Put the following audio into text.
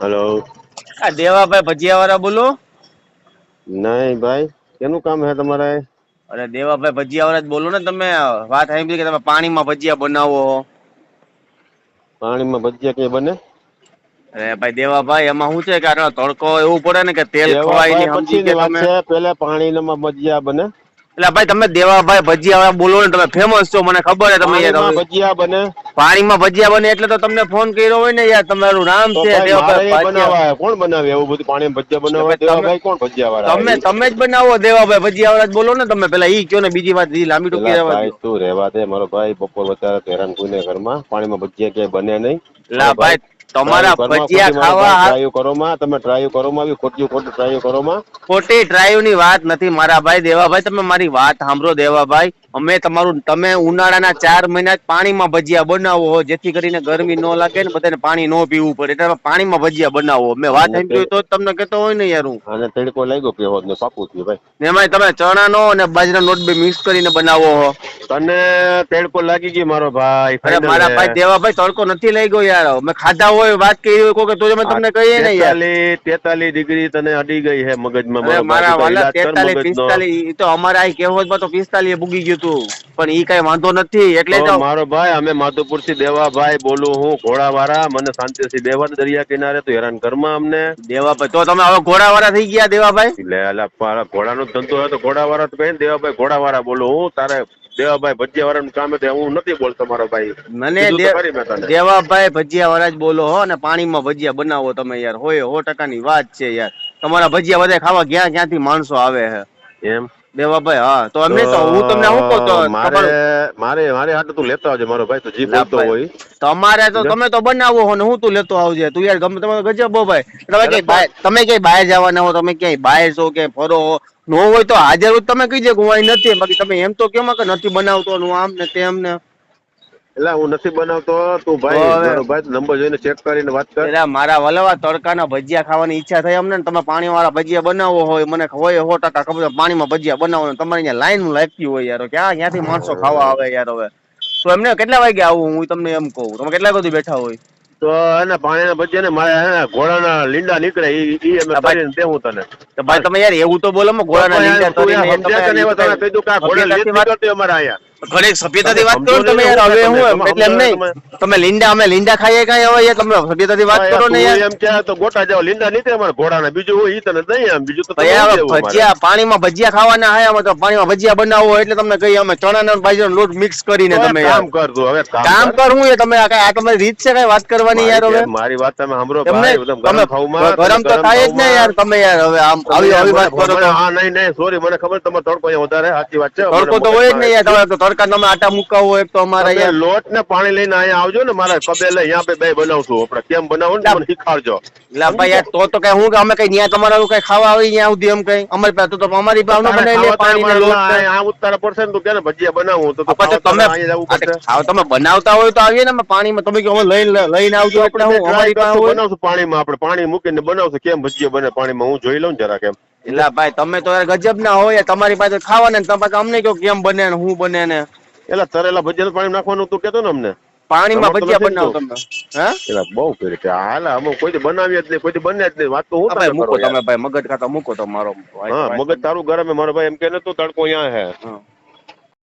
Hello આ દેવાભાઈ ભજીયા વાળા બોલો. નહીં ભાઈ કેનું કામ હે તમારે? અરે દેવાભાઈ ભજીયા વાળા જ બોલો ને તમે. વાત સાંભળી કે તમે પાણીમાં ભજીયા બનાવો છો. પાણીમાં ભજીયા કે બને? અરે ભાઈ દેવાભાઈ એમાં શું છે કે તડકો એવું પડે ને કે તેલ ખવાય નહીં સમજી કે તમે. છે પેલા પાણીમાં ભજીયા બને. એટલે ભાઈ તમે દેવાભાઈ ભજીયા બોલો ને તમે ફેમસ છો મને ખબર છે તમે યાર ભજીયા બને. પાણીમાં ભજીયા બને એટલે તો તમને ફોન કર્યો હોય ને યાર તમારું નામ છે દેવાભાઈ કોણ બનાવે એવું બધું? પાણી ભજીયા બનાવે દેવાભાઈ કોણ ભજીયા વાળા? તમે તમે જ બનાવો દેવાભાઈ ભજીયા વાળા જ બોલો ને તમે. પેલા ઈ કયો ને બીજી વાત લાંબી ટૂંકી રહેવા ભાઈ તું રહેવા દે મારો ભાઈ બપોર વધારે તો હેરાન કોઈને ઘરમાં. પાણીમાં ભજીયા ક્યાંય બને નહીં. લા ભાઈ તમારા ભજીયા ખાવા કરો માં તમે ટ્રાય કરો માં ખોટી ખોટી ટ્રાય કરો માં ખોટી ટ્રાયની વાત નથી મારા ભાઈ દેવાભાઈ તમે મારી વાત સાંભળો દેવાભાઈ. અમે તમારું તમે ઉનાળાના ચાર મહિના પાણીમાં ભજીયા બનાવો હો જેથી કરીને ગરમી ન લાગે ને બધાને પાણી ન પીવું પડે. એટલે પાણીમાં ભજીયા બનાવો. મેં વાત સાંભળી તો તમને કહેતો હોય ને યાર હું. અને તડકો લાગ્યો પીવો ને પાકું થયું ભાઈ. ને તમે તમે ચણાનો અને બાજરાનો નોટ બે મિક્સ કરીને બનાવો હો. તને તડકો લાગી ગયો મારો ભાઈ મારા ભાઈ દેવાભાઈ તડકો નથી લઈ ગયો યાર. મેં ખાધા હોય વાત કરી હોય કોઈ તો અમે તમને કહીએ ને યાર. 43 43 ડિગ્રી તને અડી ગઈ હે મગજમાં મારા વાલા તું તો ઈલાજ કર તેતાલીસ મગજનો. પિસ્તાલીસ ઈ તો અમારા આ કહેવતમાં તો પિસ્તાલીસ ભૂગી ગયું તું. પણ ઈ કઈ વાંધો નથી એટલે તો મારો ભાઈ અમે માધુપુરથી દેવાભાઈ બોલું હું ઘોડાવાળા મને શાંતિથી થી દેવા દરિયા કિનારે તો હેરાન ઘરમાં અમને. દેવાભાઈ તો તમે હવે ઘોડાવાળા થઈ ગયા દેવાભાઈ? એટલે ઘોડાનો ધંધો હોય તો ઘોડાવાળા તો કહે દેવાભાઈ ઘોડાવાળા બોલું હું તારે દેવાભાઈ ભજીયા નું કામ એટલે હું નથી બોલતો મારો ભાઈ. મને. દેવાભાઈ ભજીયા વાળા જ બોલો હો ને પાણીમાં ભજીયા બનાવો તમે યાર. હોય સો ટકાની વાત છે યાર. તમારા ભજીયા બધા ખાવા ક્યાં ક્યાંથી માણસો આવે છે એમ? દેવાભાઈ હા. તો અમે તો હું તમને શું કહું તો મારે મારે મારે હાટું તું લેતો આવજે મારો ભાઈ તો જી બોલતો તો હોય. તમારે તો તમે તો બનાવો હો ને હું તું લેતો આવજે. તું યાર ગમે તમે ગજબ ભાઈ. તમે ક્યાંય બહાર- તમે ક્યાંય બહાર જવાના હો તમે ક્યાંય બહાર છો કે ફરો હો. નો હોય તો હાજર તો તમે કહીજે કે હું અહીં નથી. બાકી તમે એમ તો કેમ કે નથી બનાવતો હું આમ ને તેમ ને. એટલે હું નથી બનાવતો તું ભાઈ મારો ભાઈ નંબર જોઈને ચેક કરીને વાત કર. એટલે મારા વલવા તડકાના ભજીયા ખાવાની ઈચ્છા થઈ અમને ને તમે પાણી વાળા ભજીયા બનાવો હોય મને હોય સો ટકા ખબર પાણીમાં ભજીયા બનાવો ને તમારી અહીંયા લાઈન લાગતી હોય યાર ક્યાં ક્યાંથી માણસો ખાવા આવે યાર હવે? તો એમને કેટલા વાગે આવું હું તમને એમ કહું તમે કેટલા બધું બેઠા હોય? તો એને પાણીના ભજીયા ને મારે ઘોડાના લીંડા નીકળે ઈ અમે. કરીને દેવું તને. તો ભાઈ તમે યાર એવું તો બોલો નહીં? ઘોડા ઘણી સભ્યતાથી વાત કરો તમે યાર. હવે હું એટલે એમ નહીં. તમે લીંડા અમે લીંડા ખાઈએ કઈ? હવે યાર તમે સભ્યતાથી વાત કરો ને યાર. એમ કે તો ગોટા જાવ લીંડા નીકળે અમારે ઘોડાના. બીજું હોય તને નહીં આમ બીજું તો ભજીયા પાણીમાં ભજીયા ખાવાના હે અમે તો પાણીમાં ભજીયા બનાવો એટલે તમને કહીએ અમે ચણા ને બાજરો લોટ મિક્સ કરીને તમે કામ કરજો હવે કામ કરવું એ તમે આ તમારી રીત છે કઈ વાત કરવાની યાર હવે? મારી- વાત તમે સાંભળો ભાઈ તમે ગરમ તો થાય જ ને યાર તમે યાર હવે આમ આવી આવી વાત કરો હા નહીં નહીં સોરી મને ખબર તમારે તડકો અહીંયા વધારે સાચી વાત છે. તડકો તો હોય જ ને યાર તમે તો તડકા તમે આટા મુકાવો હોય તો અમારે અહીંયા લોટ ને પાણી લઈને અહીંયા આવજો ને મારા કબે લઈ અહીંયા બે બનાવશું આપણે કેમ બનાવું ને મને શીખવાડજો. એટલે ભાઈ તો તો કઈ હું કે અમે કઈ ન્યા તમારા કઈ ખાવા આવી ન્યા સુધી એમ કઈ? અમારી પાસે તો અમારી બનાવી પાણી તારે લોટ આ ઉતારે પડશે ને તું કે ને ભજીયા બનાવું? તો પછી તમે તમે બનાવતા હોય તો આવીએ ને અમે પાણીમાં તમે અમે લઈને લઈને આવજો આપણે હું અમારી પાસે બનાવશું પાણીમાં આપણે પાણી મૂકીને બનાવશું કેમ ભજીયા બને પાણીમાં હું જોઈ લઉં ને જરા કેમ એટલે ભાઈ તમે તો ગજબ ના હોય તમારી પાસે ખાવા ને તમે અમને કયો કેમ બને ને શું બને ને? એટલે તરેલા ભજીયા પાણી નાખવાનું તું કેતો ને અમને. પાણીમાં ભજીયા બનાવો તમે. હે? એટલે બહુ કરી કે હાલ અમે કોઈ બનાવીએ જ નહીં કોઈ બને જ નહીં. વાત તો હું તમે મૂકો તમે ભાઈ મગજ ખાતા મૂકો તમારો. હા મગજ તારું ગરમ મારો ભાઈ એમ કે ને તો તડકો અહીંયા હા.